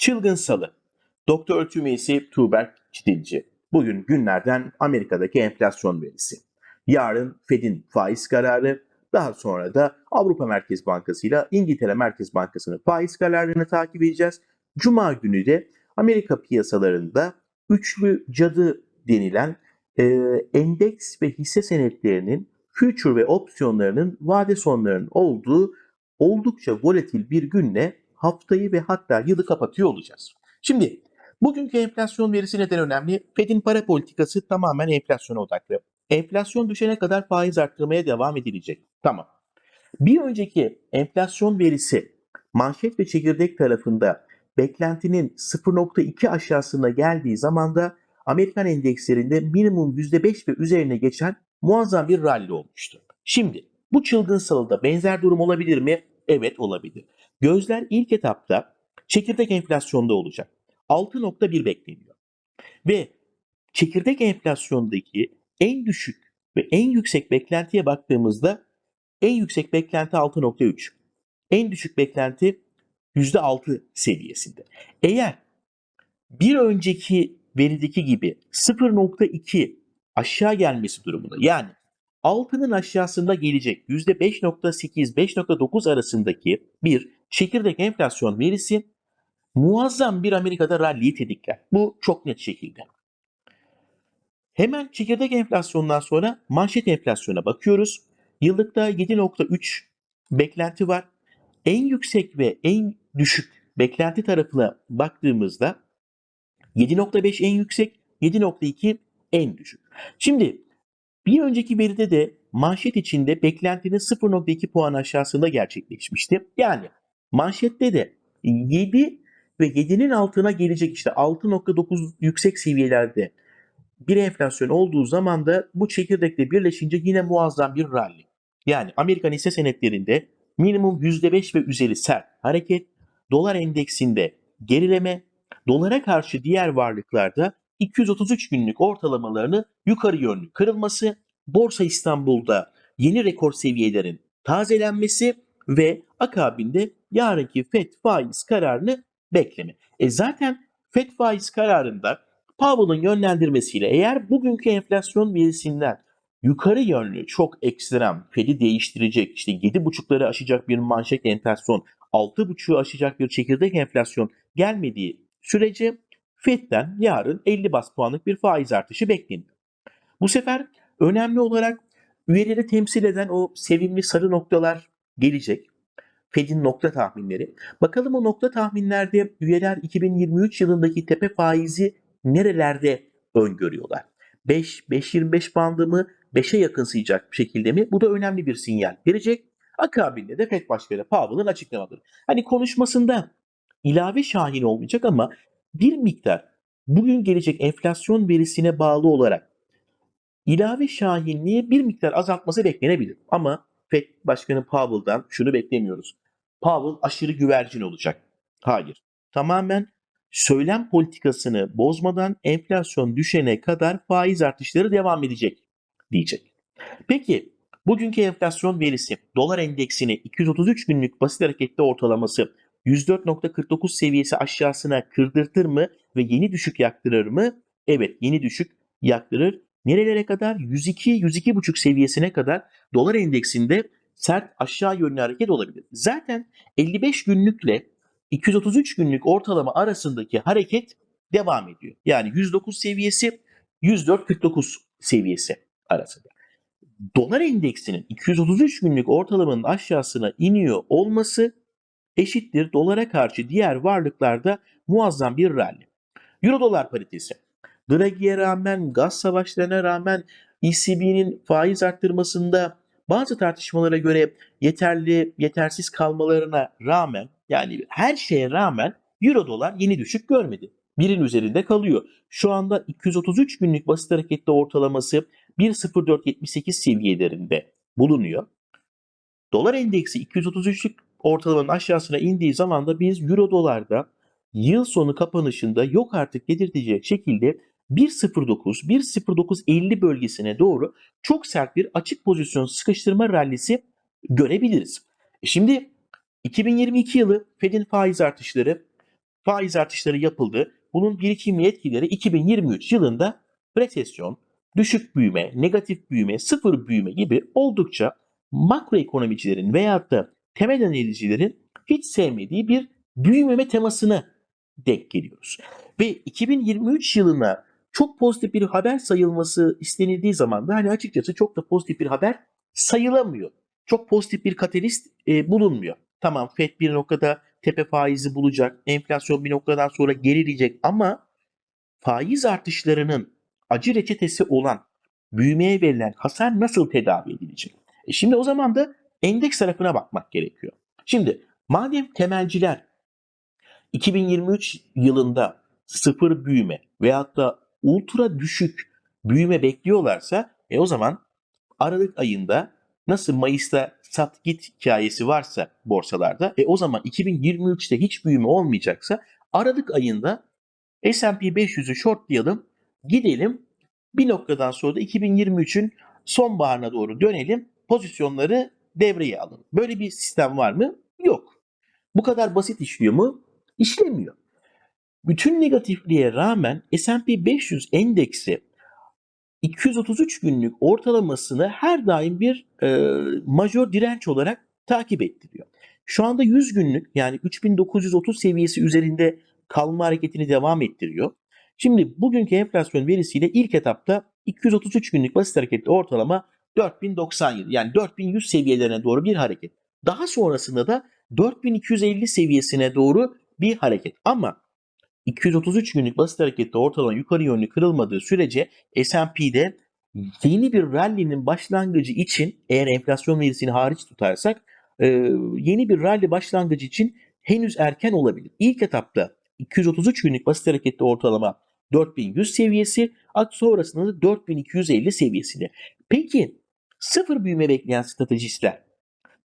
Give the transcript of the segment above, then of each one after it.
Çılgın Salı. Doktor öğretim üyesi Tuğberk Çitilci. Bugün günlerden Amerika'daki enflasyon verisi. Yarın Fed'in faiz kararı, daha sonra da Avrupa Merkez Bankası ile İngiltere Merkez Bankası'nın faiz kararlarını takip edeceğiz. Cuma günü de Amerika piyasalarında üçlü cadı denilen e, endeks ve hisse senetlerinin future ve opsiyonlarının vade sonlarının olduğu oldukça volatil bir günle haftayı ve hatta yılı kapatıyor olacağız. Şimdi bugünkü enflasyon verisi neden önemli? Fed'in para politikası tamamen enflasyona odaklı. Enflasyon düşene kadar faiz arttırmaya devam edilecek. Tamam. Bir önceki enflasyon verisi manşet ve çekirdek tarafında beklentinin 0.2 aşağısına geldiği zaman da Amerikan endekslerinde minimum %5 ve üzerine geçen muazzam bir rally olmuştu. Şimdi bu çılgın salıda benzer durum olabilir mi? Evet olabilir. Gözler ilk etapta çekirdek enflasyonda olacak. 6.1 bekleniyor. Ve çekirdek enflasyondaki en düşük ve en yüksek beklentiye baktığımızda en yüksek beklenti 6.3. En düşük beklenti %6 seviyesinde. Eğer bir önceki verideki gibi 0.2 aşağı gelmesi durumunda yani altının aşağısında gelecek %5.8-5.9 arasındaki bir çekirdek enflasyon verisi muazzam bir Amerika'da rally'i tetikler. Bu çok net şekilde. Hemen çekirdek enflasyondan sonra manşet enflasyona bakıyoruz. Yıllıkta 7.3 beklenti var. En yüksek ve en düşük beklenti tarafına baktığımızda 7.5 en yüksek, 7.2 en düşük. Şimdi bir önceki veride de manşet içinde beklentinin 0.2 puan aşağısında gerçekleşmişti. Yani manşette de 7 ve 7'nin altına gelecek işte 6.9 yüksek seviyelerde bir enflasyon olduğu zaman da bu çekirdekle birleşince yine muazzam bir rally. Yani Amerikan hisse senetlerinde minimum %5 ve üzeri sert hareket, dolar endeksinde gerileme, dolara karşı diğer varlıklarda 233 günlük ortalamalarını yukarı yönlü kırılması, Borsa İstanbul'da yeni rekor seviyelerin tazelenmesi ve akabinde yarınki FED faiz kararını bekleme. E zaten FED faiz kararında Powell'ın yönlendirmesiyle eğer bugünkü enflasyon verisinden yukarı yönlü çok ekstrem Fed'i değiştirecek işte 7.5'ları aşacak bir manşet enflasyon 6.5'u aşacak bir çekirdek enflasyon gelmediği sürece Fed'den yarın 50 bas puanlık bir faiz artışı bekleniyor. Bu sefer önemli olarak üyeleri temsil eden o sevimli sarı noktalar gelecek. Fed'in nokta tahminleri. Bakalım o nokta tahminlerde üyeler 2023 yılındaki tepe faizi nerelerde öngörüyorlar? 5, 5.25 bandı mı? 5'e yakınsayacak bir şekilde mi? Bu da önemli bir sinyal verecek. Akabinde de FED Başkanı Powell'ın açıklamaları. Hani konuşmasında ilave şahin olmayacak ama bir miktar bugün gelecek enflasyon verisine bağlı olarak ilave şahinliği bir miktar azaltması beklenebilir. Ama FED Başkanı Powell'dan şunu beklemiyoruz. Powell aşırı güvercin olacak. Hayır. Tamamen söylem politikasını bozmadan enflasyon düşene kadar faiz artışları devam edecek diyecek. Peki bugünkü enflasyon verisi dolar endeksini 233 günlük basit hareketli ortalaması 104.49 seviyesi aşağısına kırdırtır mı ve yeni düşük yaktırır mı? Evet yeni düşük yaktırır. Nerelere kadar? 102 102.5 seviyesine kadar dolar endeksinde sert aşağı yönlü hareket olabilir. Zaten 55 günlükle 233 günlük ortalama arasındaki hareket devam ediyor. Yani 109 seviyesi 104.49 seviyesi arasında. Dolar endeksinin 233 günlük ortalamanın aşağısına iniyor olması eşittir dolara karşı diğer varlıklarda muazzam bir rally. Euro dolar paritesi. Draghi'ye rağmen, gaz savaşlarına rağmen ECB'nin faiz arttırmasında bazı tartışmalara göre yeterli, yetersiz kalmalarına rağmen yani her şeye rağmen Euro dolar yeni düşük görmedi. Birin üzerinde kalıyor. Şu anda 233 günlük basit hareketli ortalaması 1.0478 seviyelerinde bulunuyor. Dolar endeksi 233'lük ortalamanın aşağısına indiği zaman da biz Euro dolarda yıl sonu kapanışında yok artık dedirtecek şekilde 1.09 1.0950 bölgesine doğru çok sert bir açık pozisyon sıkıştırma rallisi görebiliriz. E şimdi 2022 yılı Fed'in faiz artışları faiz artışları yapıldı. Bunun birikimli etkileri 2023 yılında resesyon, düşük büyüme, negatif büyüme, sıfır büyüme gibi oldukça makroekonomicilerin veyahut da temel analizcilerin hiç sevmediği bir büyümeme temasına denk geliyoruz. Ve 2023 yılına çok pozitif bir haber sayılması istenildiği zaman da hani açıkçası çok da pozitif bir haber sayılamıyor. Çok pozitif bir katalist e, bulunmuyor. Tamam FED bir noktada tepe faizi bulacak, enflasyon bir noktadan sonra gerileyecek ama faiz artışlarının acı reçetesi olan büyümeye verilen hasar nasıl tedavi edilecek? E şimdi o zaman da endeks tarafına bakmak gerekiyor. Şimdi madem temelciler 2023 yılında sıfır büyüme veyahut da ultra düşük büyüme bekliyorlarsa e o zaman Aralık ayında nasıl Mayıs'ta sat git hikayesi varsa borsalarda e o zaman 2023'te hiç büyüme olmayacaksa Aralık ayında S&P 500'ü shortlayalım gidelim bir noktadan sonra da 2023'ün sonbaharına doğru dönelim pozisyonları devreye alın. Böyle bir sistem var mı? Yok. Bu kadar basit işliyor mu? İşlemiyor. Bütün negatifliğe rağmen S&P 500 endeksi 233 günlük ortalamasını her daim bir e, majör direnç olarak takip ettiriyor. Şu anda 100 günlük yani 3930 seviyesi üzerinde kalma hareketini devam ettiriyor. Şimdi bugünkü enflasyon verisiyle ilk etapta 233 günlük basit hareketli ortalama 4097 yani 4100 seviyelerine doğru bir hareket. Daha sonrasında da 4250 seviyesine doğru bir hareket. Ama 233 günlük basit harekette ortalama yukarı yönlü kırılmadığı sürece S&P'de yeni bir rally'nin başlangıcı için eğer enflasyon verisini hariç tutarsak e, yeni bir rally başlangıcı için henüz erken olabilir. İlk etapta 233 günlük basit harekette ortalama 4100 seviyesi, sonrasında da 4250 seviyesinde. Peki sıfır büyüme bekleyen stratejistler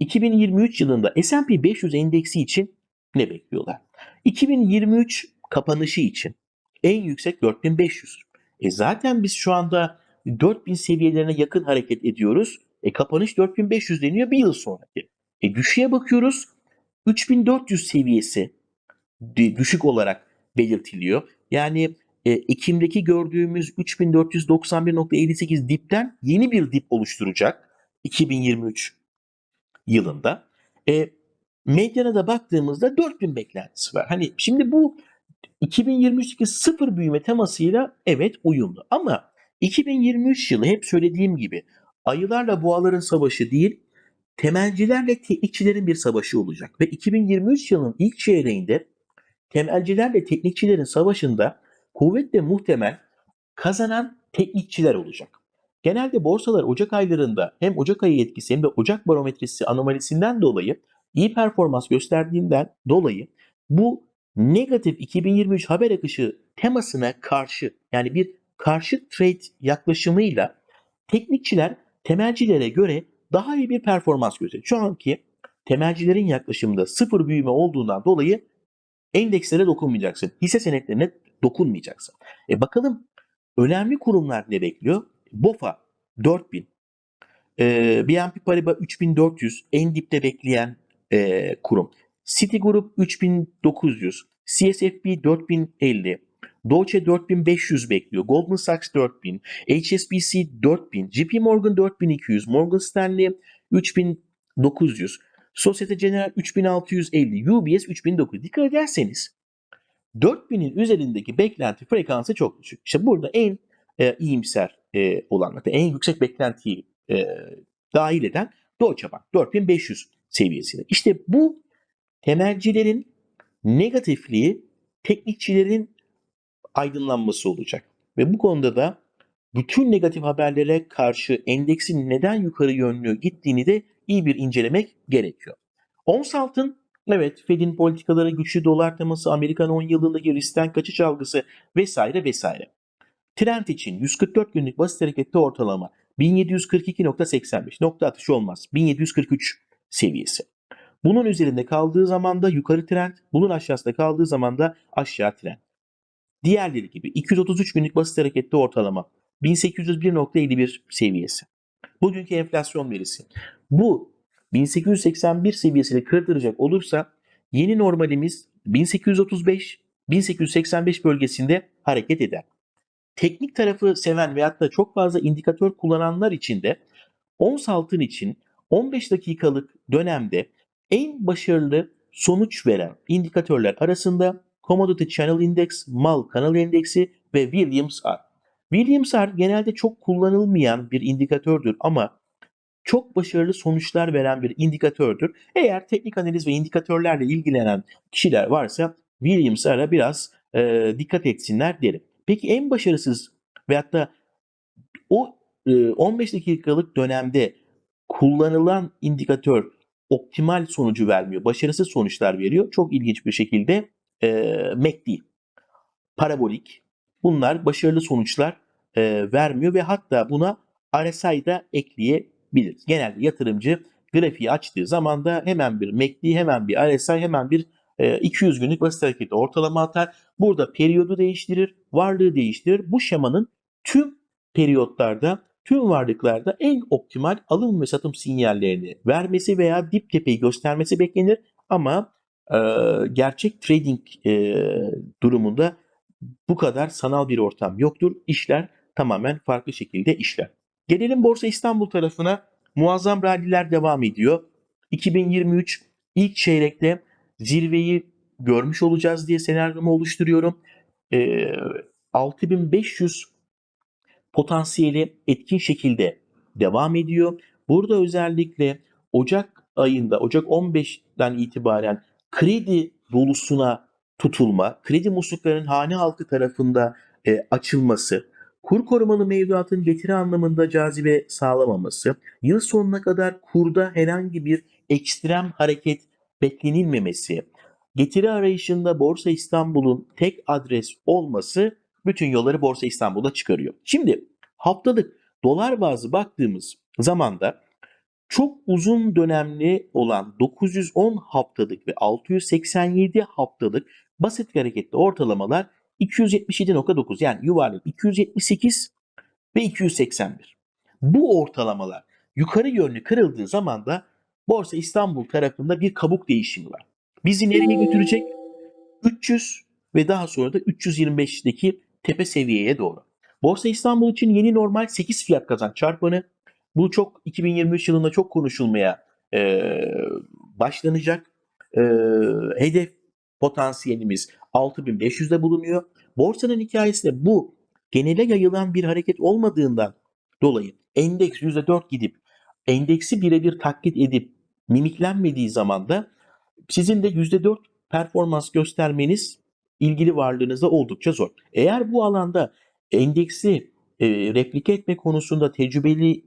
2023 yılında S&P 500 endeksi için ne bekliyorlar? 2023 kapanışı için en yüksek 4500. E zaten biz şu anda 4000 seviyelerine yakın hareket ediyoruz. E kapanış 4500 deniyor bir yıl sonraki. E düşüğe bakıyoruz. 3400 seviyesi düşük olarak belirtiliyor. Yani e, Ekim'deki gördüğümüz 3491.58 dipten yeni bir dip oluşturacak 2023 yılında. E, medyana da baktığımızda 4000 beklentisi var. Hani şimdi bu 2023'teki sıfır büyüme temasıyla evet uyumlu. Ama 2023 yılı hep söylediğim gibi ayılarla boğaların savaşı değil, temelcilerle teknikçilerin bir savaşı olacak. Ve 2023 yılının ilk çeyreğinde temelcilerle teknikçilerin savaşında kuvvetle muhtemel kazanan teknikçiler olacak. Genelde borsalar Ocak aylarında hem Ocak ayı etkisi hem de Ocak barometresi anomalisinden dolayı iyi performans gösterdiğinden dolayı bu negatif 2023 haber akışı temasına karşı yani bir karşı trade yaklaşımıyla teknikçiler temelcilere göre daha iyi bir performans gösteriyor. Şu anki temelcilerin yaklaşımında sıfır büyüme olduğundan dolayı endekslere dokunmayacaksın. Hisse senetlerine dokunmayacaksın. E bakalım önemli kurumlar ne bekliyor? BOFA 4000, e, BNP Paribas 3400 en dipte bekleyen e, kurum. Citigroup 3900, CSFB 4050, Deutsche 4500 bekliyor, Goldman Sachs 4000, HSBC 4000, JP Morgan 4200, Morgan Stanley 3900, Societe Generale 3650, UBS 3900. Dikkat ederseniz 4000'in üzerindeki beklenti frekansı çok düşük. İşte burada en e, iyimser e, olan, en yüksek beklentiyi e, dahil eden Deutsche Bank 4500 seviyesinde. İşte bu temelcilerin negatifliği teknikçilerin aydınlanması olacak. Ve bu konuda da bütün negatif haberlere karşı endeksin neden yukarı yönlü gittiğini de iyi bir incelemek gerekiyor. Ons altın evet Fed'in politikaları güçlü dolar teması, Amerikan 10 yılındaki riskten kaçış algısı vesaire vesaire. Trend için 144 günlük basit harekette ortalama 1742.85 nokta atışı olmaz. 1743 seviyesi. Bunun üzerinde kaldığı zaman da yukarı trend, bunun aşağısında kaldığı zaman da aşağı trend. Diğerleri gibi 233 günlük basit harekette ortalama 1801.51 seviyesi. Bugünkü enflasyon verisi. Bu 1881 seviyesini kırdıracak olursa yeni normalimiz 1835 1885 bölgesinde hareket eder. Teknik tarafı seven veyahut da çok fazla indikatör kullananlar için de ons altın için 15 dakikalık dönemde en başarılı sonuç veren indikatörler arasında Commodity Channel Index, Mal Kanal Endeksi ve Williams R. Williams R genelde çok kullanılmayan bir indikatördür ama çok başarılı sonuçlar veren bir indikatördür. Eğer teknik analiz ve indikatörlerle ilgilenen kişiler varsa Williams R'a biraz e, dikkat etsinler derim. Peki en başarısız veyahut da o e, 15 dakikalık dönemde kullanılan indikatör optimal sonucu vermiyor. Başarısız sonuçlar veriyor. Çok ilginç bir şekilde e, MACD, parabolik bunlar başarılı sonuçlar e, vermiyor ve hatta buna RSI da ekleyebiliriz. Genelde yatırımcı grafiği açtığı zaman da hemen bir MACD, hemen bir RSI, hemen bir e, 200 günlük basit hareketi ortalama atar. Burada periyodu değiştirir, varlığı değiştirir. Bu şemanın tüm periyotlarda, tüm varlıklarda en optimal alım ve satım sinyallerini vermesi veya dip tepeyi göstermesi beklenir. Ama e, gerçek trading e, durumunda bu kadar sanal bir ortam yoktur. İşler tamamen farklı şekilde işler. Gelelim Borsa İstanbul tarafına. Muazzam ralliler devam ediyor. 2023 ilk çeyrekte zirveyi görmüş olacağız diye senaryomu oluşturuyorum. E, 6500 potansiyeli etkin şekilde devam ediyor. Burada özellikle Ocak ayında, Ocak 15'ten itibaren kredi dolusuna tutulma, kredi musluklarının hane halkı tarafında e, açılması, kur korumalı mevduatın getiri anlamında cazibe sağlamaması, yıl sonuna kadar kurda herhangi bir ekstrem hareket beklenilmemesi, getiri arayışında Borsa İstanbul'un tek adres olması bütün yolları Borsa İstanbul'a çıkarıyor. Şimdi haftalık dolar bazı baktığımız zaman da çok uzun dönemli olan 910 haftalık ve 687 haftalık basit hareketli ortalamalar 277.9 yani yuvarlak 278 ve 281. Bu ortalamalar yukarı yönlü kırıldığı zaman da Borsa İstanbul tarafında bir kabuk değişimi var. Bizi nereye götürecek? 300 ve daha sonra da 325'deki tepe seviyeye doğru. Borsa İstanbul için yeni normal 8 fiyat kazanç çarpanı. Bu çok 2023 yılında çok konuşulmaya e, başlanacak. E, hedef potansiyelimiz 6500'de bulunuyor. Borsanın hikayesi de bu genele yayılan bir hareket olmadığından dolayı endeks %4 gidip endeksi birebir taklit edip mimiklenmediği zaman da sizin de %4 performans göstermeniz ilgili varlığınızda oldukça zor. Eğer bu alanda endeksi e, replike etme konusunda tecrübeli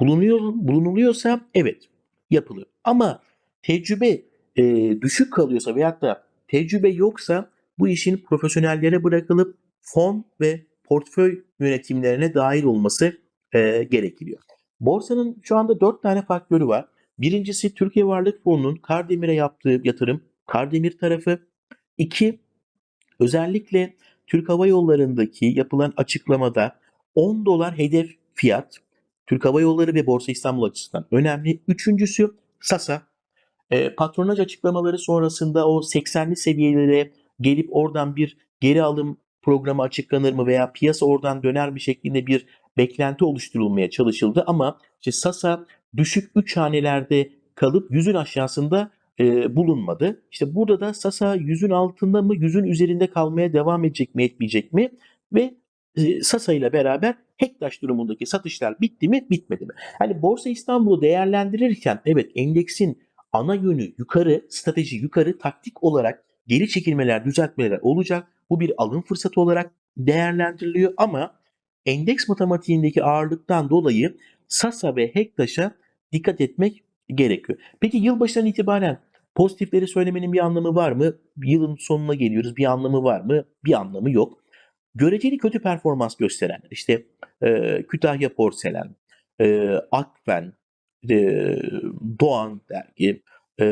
bulunuyor bulunuluyorsa evet yapılır. Ama tecrübe e, düşük kalıyorsa veyahut da tecrübe yoksa bu işin profesyonellere bırakılıp fon ve portföy yönetimlerine dahil olması e, gerekiyor. Borsanın şu anda dört tane faktörü var. Birincisi Türkiye Varlık Fonu'nun Kardemir'e yaptığı yatırım, Kardemir tarafı. İki, özellikle Türk Hava Yolları'ndaki yapılan açıklamada 10 dolar hedef fiyat Türk Hava Yolları ve Borsa İstanbul açısından önemli. Üçüncüsü Sasa. E, patronaj açıklamaları sonrasında o 80'li seviyelere gelip oradan bir geri alım programı açıklanır mı veya piyasa oradan döner mi şeklinde bir beklenti oluşturulmaya çalışıldı ama işte Sasa düşük 3 hanelerde kalıp yüzün aşağısında e, bulunmadı. İşte burada da Sasa yüzün altında mı yüzün üzerinde kalmaya devam edecek mi etmeyecek mi ve e, Sasa ile beraber Hektaş durumundaki satışlar bitti mi bitmedi mi? Hani Borsa İstanbul'u değerlendirirken evet endeksin ana yönü yukarı, strateji yukarı, taktik olarak geri çekilmeler, düzeltmeler olacak. Bu bir alım fırsatı olarak değerlendiriliyor ama endeks matematiğindeki ağırlıktan dolayı Sasa ve Hektaş'a dikkat etmek gerekiyor. Peki yılbaşından itibaren pozitifleri söylemenin bir anlamı var mı? Yılın sonuna geliyoruz. Bir anlamı var mı? Bir anlamı yok. Göreceli kötü performans gösterenler işte e, Kütahya Porselen, e, Akfen, e, Doğan dergi, e,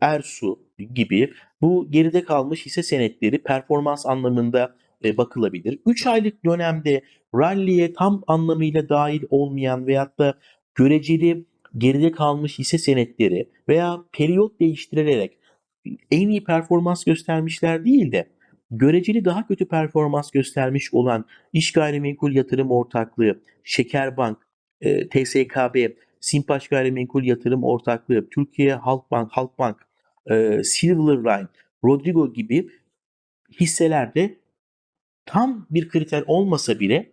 Ersu gibi bu geride kalmış hisse senetleri performans anlamında e, bakılabilir. 3 aylık dönemde rally'e tam anlamıyla dahil olmayan veyahut da göreceli geride kalmış hisse senetleri veya periyot değiştirilerek en iyi performans göstermişler değil de göreceli daha kötü performans göstermiş olan İş Gayrimenkul Yatırım Ortaklığı, Şekerbank, e, TSKB, Simpaş Gayrimenkul Yatırım Ortaklığı, Türkiye Halkbank, Halkbank, e, Silverline, Rodrigo gibi hisselerde tam bir kriter olmasa bile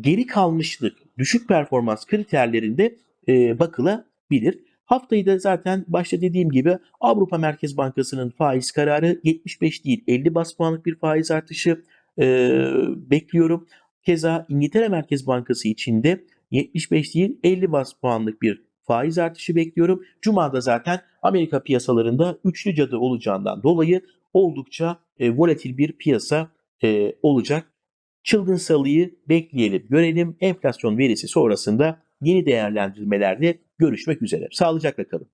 geri kalmışlık, düşük performans kriterlerinde e, bakılabilir. Haftayı da zaten başta dediğim gibi Avrupa Merkez Bankası'nın faiz kararı 75 değil 50 bas puanlık bir faiz artışı e, bekliyorum. Keza İngiltere Merkez Bankası için de 75 değil 50 bas puanlık bir faiz artışı bekliyorum. Cuma'da zaten Amerika piyasalarında üçlü cadı olacağından dolayı oldukça e, volatil bir piyasa e, olacak. Çılgın salıyı bekleyelim, görelim. Enflasyon verisi sonrasında yeni değerlendirmelerde görüşmek üzere. Sağlıcakla kalın.